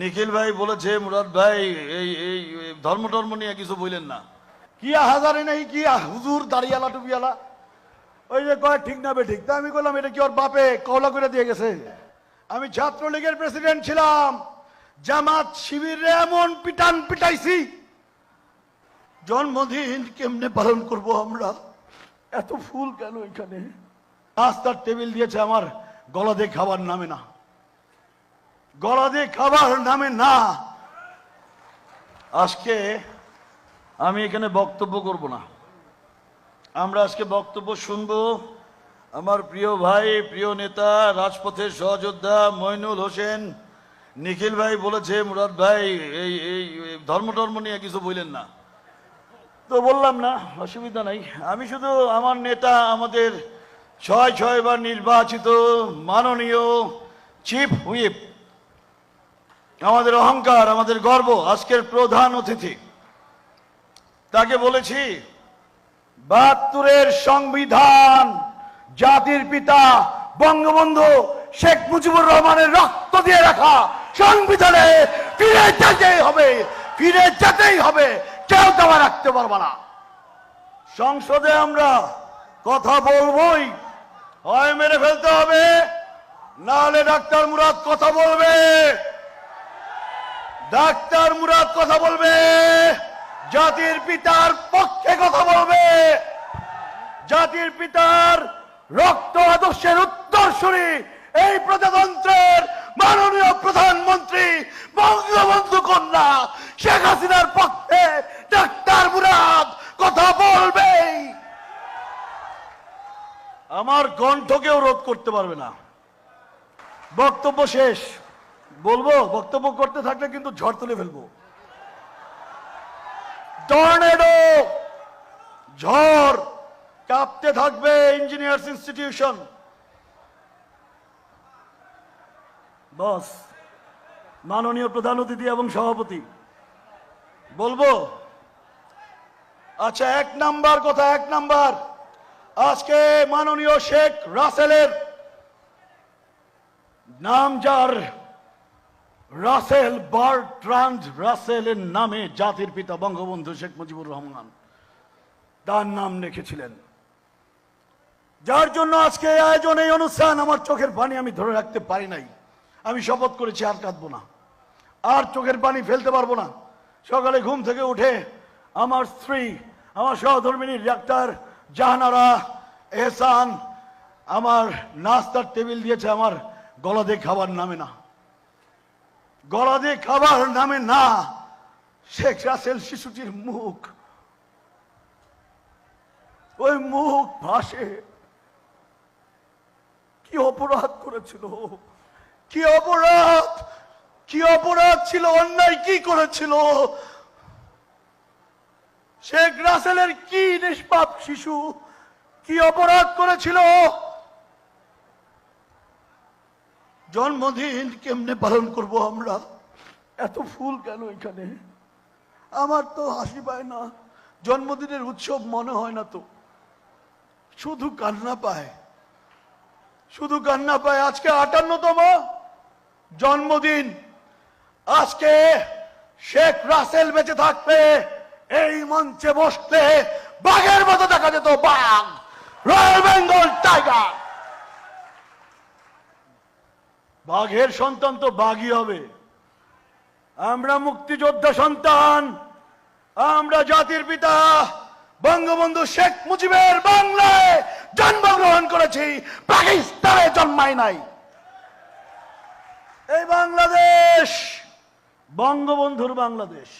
নিখিল ভাই বলেছে, মুরাদ ভাই, এই এই ধর্ম টর্ম নিয়ে কিছু বললেন না। কি হাজারে নেই, কি হুজুর দাঁড়িয়ালা টুপিয়ালা? ওই যে কয়, ঠিক না বে ঠিক? তা আমি বললাম এটা কি ওর বাপে কওলা করে দিয়ে গেছে? আমি ছাত্রলীগের প্রেসিডেন্ট ছিলাম, জামাত শিবিরে এমন পিটান পিটাইছি। জন্মদিন কেমনে পালন করব আমরা? এত ফুল কেন এখানে? নাস্তার টেবিল দিয়েছে আমার, গলা দিয়ে খাবার নামে না। গলা দিয়ে খাবার নামে না। আজকে আমি এখানে বক্তব্য করব না। আমরা আজকে বক্তব্য শুনব আমার প্রিয় ভাই, প্রিয় নেতা, রাজপথের সহযোদ্ধা মইনুল হোসেন। নিখিল ভাই বলেছে, মুরাদ ভাই এই এই ধর্ম টর্ম নিয়ে কিছু বললেন না। তো বললাম না, অসুবিধা নাই। আমি শুধু আমার নেতা, আমাদের ছয়, ছয়বার নির্বাচিত মাননীয় চিফ হুইপ আমাদের অহংকার, আমাদের গর্ব আজকের প্রধান অতিথি। তাকে বলেছি, বাহাত্তরের সংবিধান, জাতির পিতা, বঙ্গবন্ধু শেখ মুজিবুর রহমানের রক্ত দিয়ে রাখা সংবিধানে ফিরে যেতেই হবে, ফিরে যেতেই হবে। কেউ দাবা রাখতে পারবে না। সংসদে আমরা কথা বলবই। হয় মেরে ফেলতে হবে নাহলে ডাক্তার মুরাদ কথা বলবে। ডাক্তার মুরাদ কথা বলবে, জাতির পিতার পক্ষে কথা বলবে। জাতির পিতার রক্ত আদর্শের উত্তরসূরি, এই প্রজাতন্ত্রের মাননীয় প্রধানমন্ত্রী বঙ্গবন্ধু কন্যা শেখ হাসিনার পক্ষে ডাক্তার মুরাদ কথা বলবেই আমার কণ্ঠকেও রোধ করতে পারবে না। বক্তব্য শেষ। বলব, বক্তব্য করতে থাকলে কিন্তু ঝড় তুলে ফেলব। টর্নেডো ঝড় কাঁপতে থাকবে ইঞ্জিনিয়ার্স ইনস্টিটিউশন বস মাননীয় প্রধান অতিথি এবং সভাপতি, বলব আচ্ছা এক নাম্বার কথা, এক নাম্বার। আজকে মাননীয় শেখ রাসেলের নাম যার রাসেল বার্ট্রান্ড রাসেলের নামে জাতির পিতা বঙ্গবন্ধু শেখ মুজিবুর রহমান তার নাম রেখেছিলেন যার জন্য আজকে আয়োজন, এই অনুষ্ঠান আমার চোখের পানি আমি ধরে রাখতে পারি নাই। আমি শপথ করেছি, আর কাঁদবো না। আর চোখের পানি ফেলতে পারব না। সকালে ঘুম থেকে উঠে আমার স্ত্রী, আমার সহধর্মিনী ডাক্তার জাহানারা এহসান আমার নাস্তার টেবিল দিয়েছে, আমার গলা দিয়ে খাবার নামে না। গলা দিয়ে খাবার নামে না। শেখ রাসেল শিশুটির মুখ। ওই মুখ ভাসে। কি অপরাধ করেছিল? কি অপরাধ? কি অপরাধ ছিল? অন্যায় কি করেছিল? শেখ রাসেলের কি নিষ্পাপ শিশু? কি অপরাধ করেছিল? জন্মদিন কেমনে পালন করব আমরা? এত ফুল কেন এখানে? আমার তো হাসি পায় না। জন্মদিনের উৎসব মনে হয় না তো। শুধু কান্না পায়। শুধু কান্না পায়। আজকে আটান্নতম জন্মদিন। আজকে শেখ রাসেল বেঁচে থাকবে। এই মঞ্চে বসলে বাঘের মতো দেখা যেত বাঘ। Royal Bengal tiger. বাঘের সন্তান তো বাঘই হবে। আমরা মুক্তিযোদ্ধা সন্তান, আমরা জাতির পিতা, বঙ্গবন্ধু শেখ মুজিবের বাংলায় জন্মগ্রহণ করেছি, পাকিস্তানে জন্মায় নাই। এই বাংলাদেশ, বঙ্গবন্ধুর বাংলাদেশ।